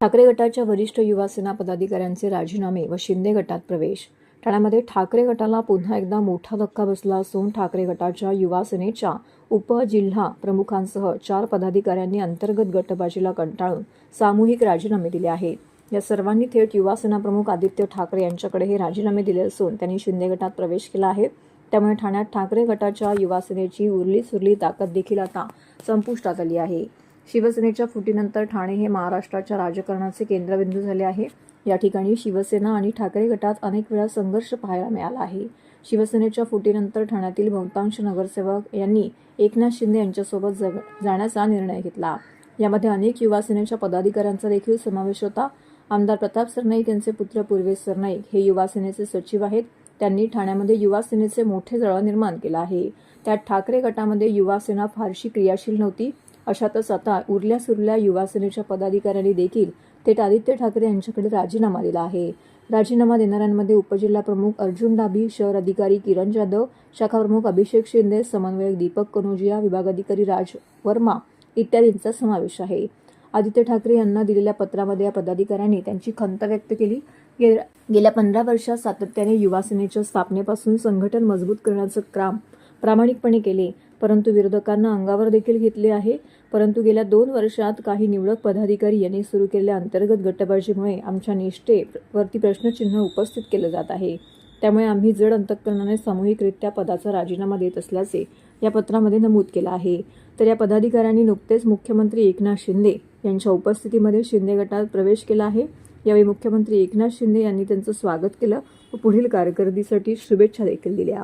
ठाकरे गटाच्या वरिष्ठ युवा सेना पदाधिकाऱ्यांचे राजीनामे व शिंदे गटात प्रवेश. ठाण्यामध्ये ठाकरे गटाला पुन्हा एकदा मोठा धक्का बसला असून ठाकरे गटाच्या युवा सेनेच्या उपजिल्हा प्रमुखांसह चार पदाधिकाऱ्यांनी अंतर्गत गटबाजीला कंटाळून सामूहिक राजीनामे दिले आहेत. या सर्वांनी थेट युवा सेना प्रमुख आदित्य ठाकरे यांच्याकडे हे राजीनामे दिले असून त्यांनी शिंदे गटात प्रवेश केला आहे. त्यामुळे ठाण्यात ठाकरे गटाच्या युवा सेनेची उरली सुरली ताकद देखील आता संपुष्टात आली आहे. शिवसेनेच्या फुटीनंतर ठाणे हे महाराष्ट्राच्या राजकारणाचे केंद्रबिंदू झाले आहे. या ठिकाणी शिवसेना आणि ठाकरे गटात अनेक वेळा संघर्ष पाहायला मिळाला आहे. शिवसेनेच्या फुटीनंतर ठाण्यातील बहुतांश नगरसेवक यांनी एकनाथ शिंदे यांच्यासोबत जग जाण्याचा निर्णय घेतला. यामध्ये अनेक युवा सेनेच्या पदाधिकाऱ्यांचा देखील समावेश होता. आमदार प्रताप सरनाईक यांचे पुत्र पूर्वेश सरनाईक हे युवा सेनेचे सचिव आहेत. त्यांनी ठाण्यामध्ये युवा सेनेचे मोठे जळ निर्माण केलं आहे. त्यात ठाकरे गटामध्ये युवा सेना फारशी क्रियाशील नव्हती. अशातच आता उरल्या सुरल्या युवासेनेच्या पदाधिकाऱ्यांनी देखील थेट आदित्य ठाकरे यांच्याकडे राजीनामा दिला आहे. राजीनामा देणाऱ्यांमध्ये उपजिल्हा प्रमुख अर्जुन डाबी शहर अधिकारी किरण जाधव शाखा प्रमुख अभिषेक शिंदे समन्वयक दीपक कनोजिया विभागाधिकारी राज वर्मा इत्यादींचा समावेश आहे. आदित्य ठाकरे यांना दिलेल्या पत्रामध्ये या पदाधिकाऱ्यांनी त्यांची खंत व्यक्त केली. गेल्या पंधरा वर्षात सातत्याने युवासेनेच्या स्थापनेपासून संघटन मजबूत करण्याचं काम प्रामाणिकपणे केले. परंतु विरोधकांना अंगावर देखील घेतले आहे. परंतु गेल्या दोन वर्षात काही निवडक पदाधिकारी यांनी सुरू केलेल्या अंतर्गत गटबाजीमुळे आमच्या निष्ठेवरती प्रश्नचिन्ह उपस्थित केलं जात आहे. त्यामुळे आम्ही जड अंतकरणाने सामूहिकरित्या पदाचा राजीनामा देत असल्याचे या पत्रामध्ये नमूद केलं आहे. तर या पदाधिकाऱ्यांनी नुकतेच मुख्यमंत्री एकनाथ शिंदे यांच्या उपस्थितीमध्ये शिंदे गटात प्रवेश केला आहे. यावेळी मुख्यमंत्री एकनाथ शिंदे यांनी त्यांचं स्वागत केलं व पुढील कारकिर्दीसाठी शुभेच्छा देखील दिल्या.